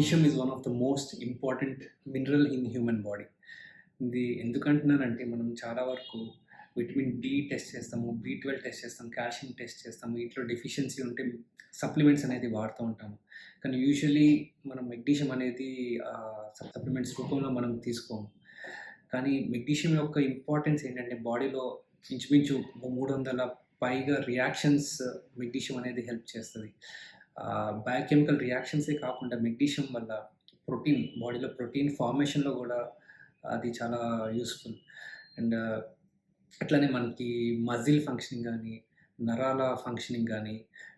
Magnesium is one of the most important mineral in human body ఇది ఎందుకంటున్నానంటే మనం చాలా వరకు విటమిన్ డి టెస్ట్ చేస్తాము బి ట్వెల్వ్ టెస్ట్ చేస్తాం కాల్షియం టెస్ట్ చేస్తాము ఇంట్లో డెఫిషియన్సీ ఉంటే సప్లిమెంట్స్ అనేది వాడుతూ ఉంటాము. కానీ యూజువలీ మనం మెగ్నీషియం అనేది సప్లిమెంట్స్ రూపంలో మనం తీసుకోము. కానీ మెగ్నీషియం యొక్క ఇంపార్టెన్స్ ఏంటంటే బాడీలో ఇంచుమించు మూడు వందల పైగా రియాక్షన్స్ మెగ్నీషియం అనేది హెల్ప్ చేస్తుంది. బయోకెమికల్ రియాక్షన్సే కాకుండా మెగ్నీషియం వల్ల ప్రోటీన్ బాడీలో ప్రోటీన్ ఫార్మేషన్లో కూడా అది చాలా యూస్ఫుల్ అండ్ అట్లనే మనకి మజిల్ ఫంక్షనింగ్ కానీ నరాల ఫంక్షనింగ్ కానీ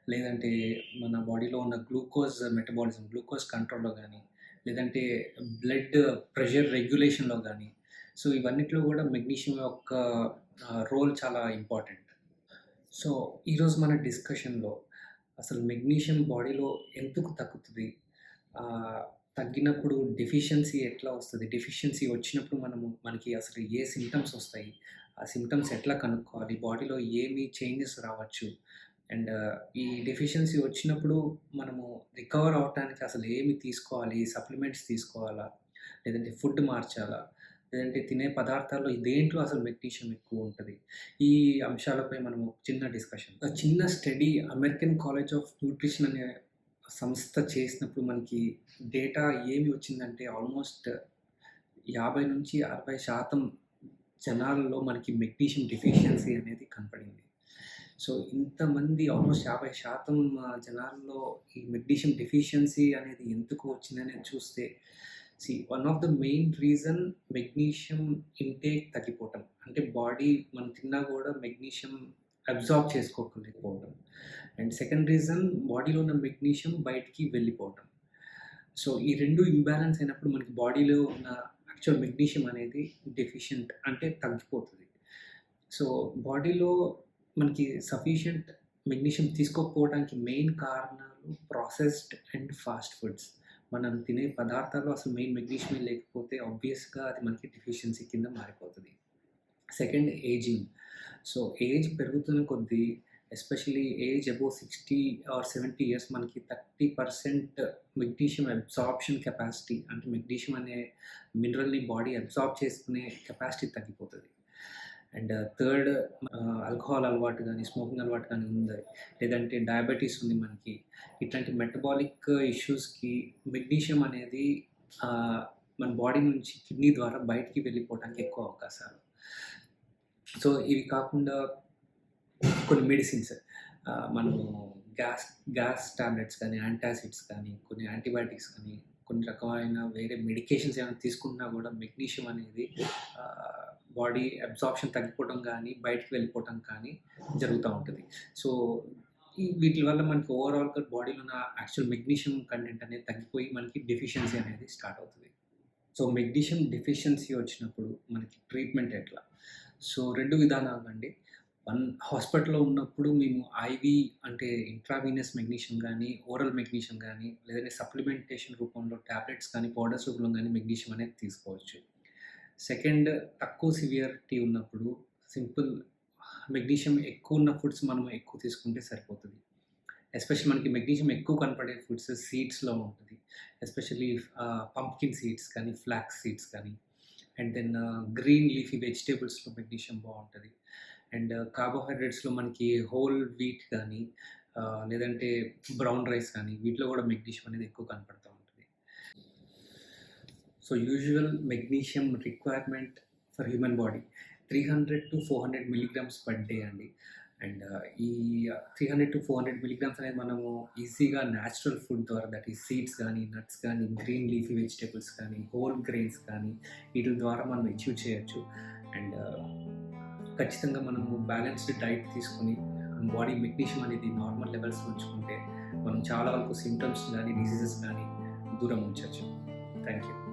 లేదంటే మన బాడీలో ఉన్న గ్లూకోజ్ మెటబాలిజం గ్లూకోజ్ కంట్రోల్లో కానీ లేదంటే బ్లడ్ ప్రెషర్ రెగ్యులేషన్లో కానీ సో ఇవన్నిట్లో కూడా మెగ్నీషియం యొక్క రోల్ చాలా ఇంపార్టెంట్ సో ఈరోజు మన డిస్కషన్లో అసలు మెగ్నీషియం బాడీలో ఎందుకు తగ్గుతుంది? తగ్గినప్పుడు డెఫిషియన్సీ ఎట్లా వస్తుంది? డెఫిషియన్సీ వచ్చినప్పుడు మనము మనకి అసలు ఏ సిమ్టమ్స్ వస్తాయి? ఆ సిమ్టమ్స్ ఎట్లా కనుక్కోవాలి? బాడీలో ఏమి చేంజెస్ రావచ్చు? అండ్ ఈ డెఫిషియన్సీ వచ్చినప్పుడు మనము రికవర్ అవటానికి అసలు ఏమి తీసుకోవాలి? సప్లిమెంట్స్ తీసుకోవాలా? లేదంటే ఫుడ్ మార్చాలా? లేదంటే తినే పదార్థాల్లో దేంట్లో అసలు మెగ్నీషియం ఎక్కువ ఉంటుంది? ఈ అంశాలపై మనం చిన్న డిస్కషన్. చిన్న study American college of nutrition అనే సంస్థ చేసినప్పుడు మనకి డేటా ఏమి వచ్చిందంటే ఆల్మోస్ట్ యాభై నుంచి అరవై శాతం జనాల్లో మనకి మెగ్నీషియం డెఫిషియన్సీ అనేది కనపడింది. సో ఇంతమంది ఆల్మోస్ట్ యాభై శాతం జనాల్లో ఈ మెగ్నీషియం డెఫిషియన్సీ అనేది ఎందుకు వచ్చిందనేది చూస్తే see one of the main reason magnesium intake తగ్గిపోవటం. అంటే బాడీ మనం తిన్నా కూడా మెగ్నీషియం అబ్జార్బ్ చేసుకోలేకపోవడం అండ్ సెకండ్ రీజన్ బాడీలో ఉన్న మెగ్నీషియం బయటికి వెళ్ళిపోవటం. సో ఈ రెండు ఇంబ్యాలెన్స్ అయినప్పుడు మనకి బాడీలో ఉన్న యాక్చువల్ మెగ్నీషియం అనేది డెఫిషియంట్ అంటే తగ్గిపోతుంది. సో బాడీలో మనకి సఫిషియంట్ మెగ్నీషియం తీసుకోకపోవడానికి మెయిన్ కారణాలు ప్రాసెస్డ్ అండ్ ఫాస్ట్ ఫుడ్స్ మనం తినే పదార్థాల్లో అసలు మెయిన్ మెగ్నీషియం లేకపోతే ఆబ్వియస్గా అది మనకి డిఫిషియన్సీ కింద మారిపోతుంది. సెకండ్ ఏజింగ్ సో ఏజ్ పెరుగుతున్న కొద్దీ especially age above sixty or seventy years మనకి thirty percent magnesium absorption capacity అంటే మెగ్నీషియం అనే మినరల్ని బాడీ అబ్జార్బ్ చేసుకునే కెపాసిటీ తగ్గిపోతుంది. అండ్ థర్డ్ ఆల్కహాల్ అలవాటు కానీ స్మోకింగ్ అలవాటు కానీ ఉంది? లేదంటే డయాబెటీస్ ఉంది మనకి. ఇట్లాంటి మెటబాలిక్ ఇష్యూస్కి మెగ్నీషియం అనేది మన బాడీ నుంచి కిడ్నీ ద్వారా బయటికి వెళ్ళిపోవడానికి ఎక్కువ అవకాశాలు. సో ఇవి కాకుండా కొన్ని మెడిసిన్స్ మనము గ్యాస్ గ్యాస్ టాబ్లెట్స్ కానీ యాంటాసిడ్స్ కానీ కొన్ని యాంటీబయాటిక్స్ కానీ కొన్ని రకమైన వేరే మెడికేషన్స్ ఏమైనా తీసుకున్నా కూడా మెగ్నీషియం అనేది బాడీ అబ్జార్ప్షన్ తగ్గిపోవడం కానీ బయటికి వెళ్ళిపోవడం కానీ జరుగుతూ ఉంటుంది. సో ఈ వీటి వల్ల మనకి ఓవరాల్గా బాడీలో ఉన్న యాక్చువల్ మెగ్నీషియం కంటెంట్ అనేది తగ్గిపోయి మనకి డెఫిషియన్సీ అనేది స్టార్ట్ అవుతుంది. సో మెగ్నీషియం డెఫిషియన్సీ వచ్చినప్పుడు మనకి ట్రీట్మెంట్ ఎట్లా? సో రెండు విధానాలు అండి. వన్ హాస్పిటల్లో ఉన్నప్పుడు మేము ఐవి అంటే ఇంట్రావీనస్ మెగ్నీషియం కానీ ఓరల్ మెగ్నీషియం కానీ లేదంటే సప్లిమెంటేషన్ రూపంలో ట్యాబ్లెట్స్ కానీ పౌడర్స్ రూపంలో కానీ మెగ్నీషియం అనేది తీసుకోవచ్చు. సెకండ్ తక్కువ సివియరిటీ ఉన్నప్పుడు సింపుల్ మెగ్నీషియం ఎక్కువ ఉన్న ఫుడ్స్ మనం ఎక్కువ తీసుకుంటే సరిపోతుంది. ఎస్పెషల్ మనకి మెగ్నీషియం ఎక్కువ కనపడే ఫుడ్స్ సీడ్స్లో ఉంటుంది. ఎస్పెషల్లీ పంప్కిన్ సీడ్స్ కానీ ఫ్లాక్స్ సీడ్స్ కానీ అండ్ దెన్ గ్రీన్ లీఫీ వెజిటేబుల్స్లో మెగ్నీషియం బాగుంటుంది. అండ్ కార్బోహైడ్రేట్స్లో మనకి హోల్ వీట్ కానీ లేదంటే బ్రౌన్ రైస్ కానీ వీటిలో కూడా మెగ్నీషియం అనేది ఎక్కువ కనపడుతుంది so usual magnesium requirement for human body three hundred to four hundred milligrams per day అండి. అండ్ uh, ఈ three hundred to four hundred milligrams అనేది మనము ఈజీగా న్యాచురల్ ఫుడ్ ద్వారా దట్ ఈ సీడ్స్ కానీ నట్స్ కానీ గ్రీన్ లీఫీ వెజిటేబుల్స్ కానీ హోల్ గ్రెయిన్స్ కానీ వీటి ద్వారా మనం అచీవ్ చేయొచ్చు. అండ్ uh, ఖచ్చితంగా మనము బ్యాలెన్స్డ్ డైట్ తీసుకొని బాడీ మెగ్నీషియం అనేది నార్మల్ లెవెల్స్ ఉంచుకుంటే మనం చాలా వరకు సిమ్టమ్స్ కానీ డిసీజెస్ కానీ దూరం ఉంచవచ్చు థ్యాంక్ యూ